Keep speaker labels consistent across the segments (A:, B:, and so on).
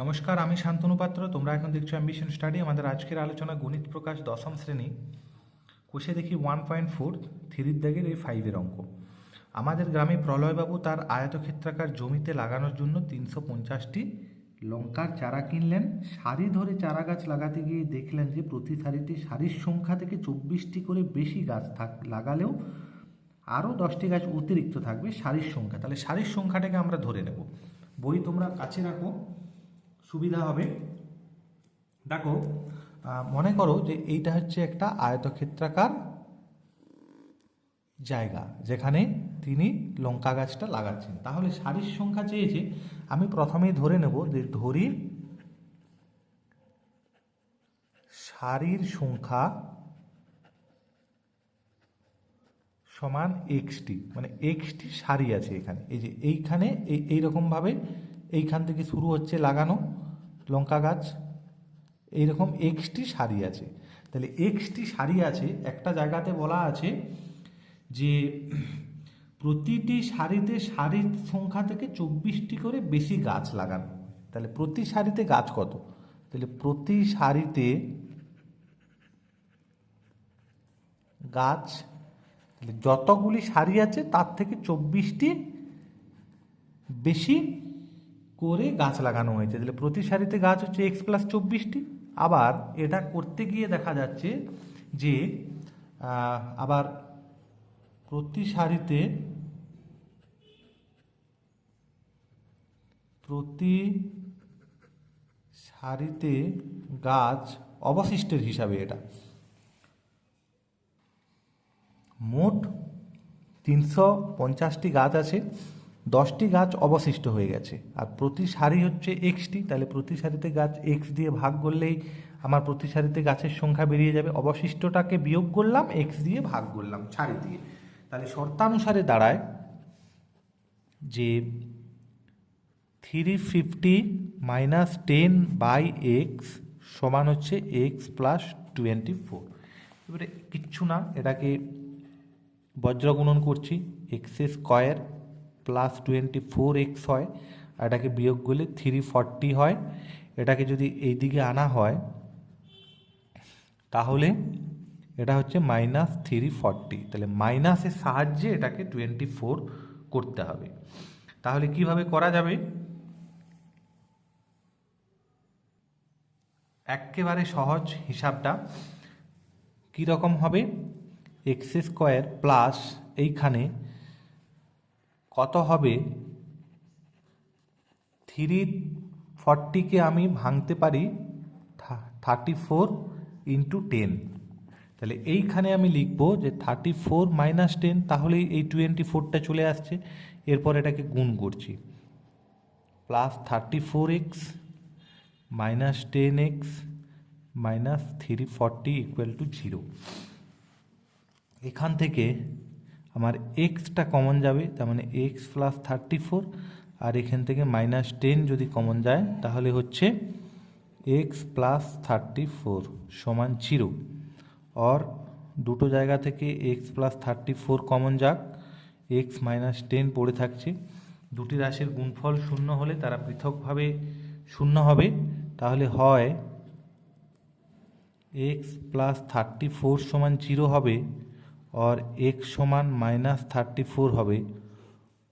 A: নমস্কার, আমি শান্তনু পাত্র। তোমরা এখন দেখছ অ্যাম্বিশন স্টাডি আমাদের আজকের আলোচনা গণিত প্রকাশ দশম শ্রেণি। কোষে দেখি ওয়ান পয়েন্ট ফোর থ্রির দাগের এই ফাইভের অঙ্ক। আমাদের গ্রামে প্রলয়বাবু তার আয়তক্ষেত্রাকার জমিতে লাগানোর জন্য তিনশো পঞ্চাশটি লঙ্কার চারা কিনলেন। সারি ধরে চারা গাছ লাগাতে গিয়ে দেখলেন যে প্রতি সারিতে সারির সংখ্যা থেকে চব্বিশটি করে বেশি গাছ থাক লাগালেও আরও দশটি গাছ অতিরিক্ত থাকবে সারির সংখ্যা। তাহলে সারির সংখ্যাটাকে আমরা ধরে নেব। বই তোমরা কাছে রাখো। সুবিধা হবে। দেখো মনে করো যে এইটা হচ্ছে একটা আয়তক্ষেত্রাকার জায়গা, যেখানে তিনি লঙ্কা গাছটা লাগাচ্ছেন। তাহলে সারির সংখ্যা চেয়েছে, আমি প্রথমেই ধরে নেব যে ধরি সারির সংখ্যা সমান এক্সটি মানে এক্সটি সারি আছে এখানে। এই যে এইখানে এই এইরকমভাবে এইখান থেকে শুরু হচ্ছে লাগানো লঙ্কা গাছ। এইরকম এক্সটি সারি আছে। তাহলে এক্সটি সারি আছে, একটা জায়গাতে বলা আছে যে প্রতিটি সারিতে সারির সংখ্যা থেকে চব্বিশটি করে বেশি গাছ লাগানো। তাহলে প্রতি সারিতে গাছ কত? তাহলে প্রতি সারিতে গাছ যতগুলি সারি আছে তার থেকে চব্বিশটি বেশি করে গাছ লাগানো হয়েছে। তাহলে প্রতি সারিতে গাছ হচ্ছে এক্স প্লাস চব্বিশটি। আবার এটা করতে গিয়ে দেখা যাচ্ছে যে আবার প্রতি সারিতে প্রতি সারিতে গাছ অবশিষ্টের হিসাবে এটা। মোট তিনশো পঞ্চাশটি গাছ আছে। দশটি গাছ অবশিষ্ট হয়ে গেছে। আর প্রতি সারি হচ্ছে এক্সটি তাহলে প্রতি সারিতে গাছ এক্স দিয়ে ভাগ করলেই আমার প্রতি সারিতে গাছের সংখ্যা বেরিয়ে যাবে। অবশিষ্টটাকে বিয়োগ করলাম এক্স দিয়ে ভাগ করলাম সারি দিয়ে। তাহলে শর্তানুসারে দাঁড়ায় যে three fifty minus ten by x সমান হচ্ছে এক্স প্লাস টোয়েন্টি ফোর এবারে কিচ্ছু না, এটাকে বজ্র গুণন করছি x square plus twenty four x হয়, আর এটাকে বিয়োগ করলে থ্রি ফর্টি হয়। এটাকে যদি এই দিকে আনা হয়, তাহলে এটা হচ্ছে মাইনাস থ্রি ফর্টি তাহলে মাইনাসের সাহায্যে এটাকে টোয়েন্টি ফোর করতে হবে। তাহলে কীভাবে করা যাবে? একেবারে সহজ হিসাবটা কী রকম হবে? এক্স স্কোয়ার প্লাস এইখানে কত হবে? থ্রি ফর্টিকে আমি ভাঙতে পারি থার্টি ফোর ইন্টু টেন। তাহলে এইখানে আমি লিখব যে থার্টি ফোর মাইনাস টেন তাহলেই এই টোয়েন্টি ফোরটা চলে আসছে। এরপর এটাকে গুণ করছি। Plus thirty four x minus ten x minus three forty equal to zero. এখান থেকে আমার এক্সটা কমন যাবে, তার মানে এক্স প্লাস থার্টি ফোর আর এখান থেকে মাইনাস টেন যদি কমন যায়, তাহলে হচ্ছে এক্স প্লাস থার্টি ফোর সমান জিরো অর দুটো জায়গা থেকে x plus thirty four common যাক এক্স মাইনাস টেন পড়ে থাকছে। দুটি রাশির গুণফল শূন্য হলে তারা পৃথকভাবে শূন্য হবে, তাহলে হয় এক্স প্লাস থার্টি ফোর সমান জিরো হবে। और এক্স সমান মাইনাস থার্টি ফোর হবে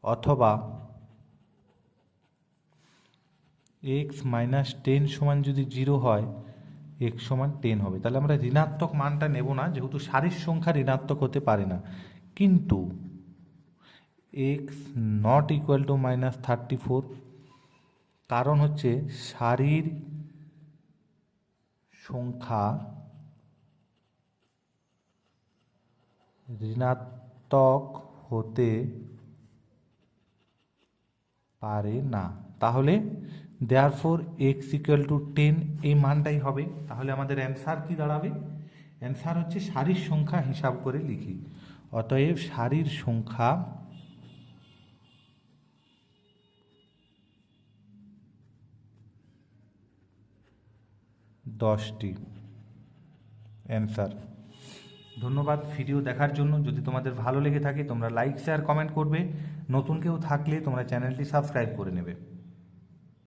A: অথবা এক্স মাইনাস টেন সমান যদি জিরো হয় এক্স সমান টেন হবে তাহলে আমরা ঋণাত্মক মানটা নেব না যেহেতু সারির সংখ্যা ঋণাত্মক হতে পারে না কিন্তু x not equal to minus thirty four কারণ হচ্ছে সারির সংখ্যা ঋণাত্মক হতে পারে না। তাহলে therefore x equal to ten এই মানটাই হবে। তাহলে আমাদের অ্যান্সার কি দাঁড়াবে? অ্যান্সার হচ্ছে সারির সংখ্যা হিসাব করে লিখি। অতএব, সারির সংখ্যা দশটি। অ্যান্সার ধন্যবাদ ভিডিও দেখার জন্য। যদি তোমাদের ভালো লেগে থাকে, তোমরা লাইক শেয়ার কমেন্ট করবে। নতুন কেউ থাকলে তোমরা চ্যানেলটি সাবস্ক্রাইব করে নেবে।